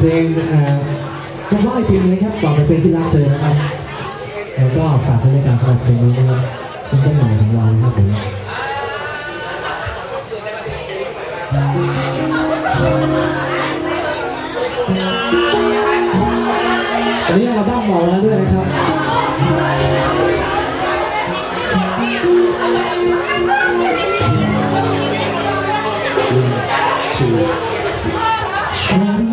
เพลงคำว่าไอพีนะครับต่อไปเป็นที่รักเธอนะครับ แล้วก็ฝากบรรยากาศสำหรับเพลงนี้นะครับซิงเส้นใหม่ของเราครับผมอันนี้เราบ้างหมอแล้วด้วยนะครับชูชู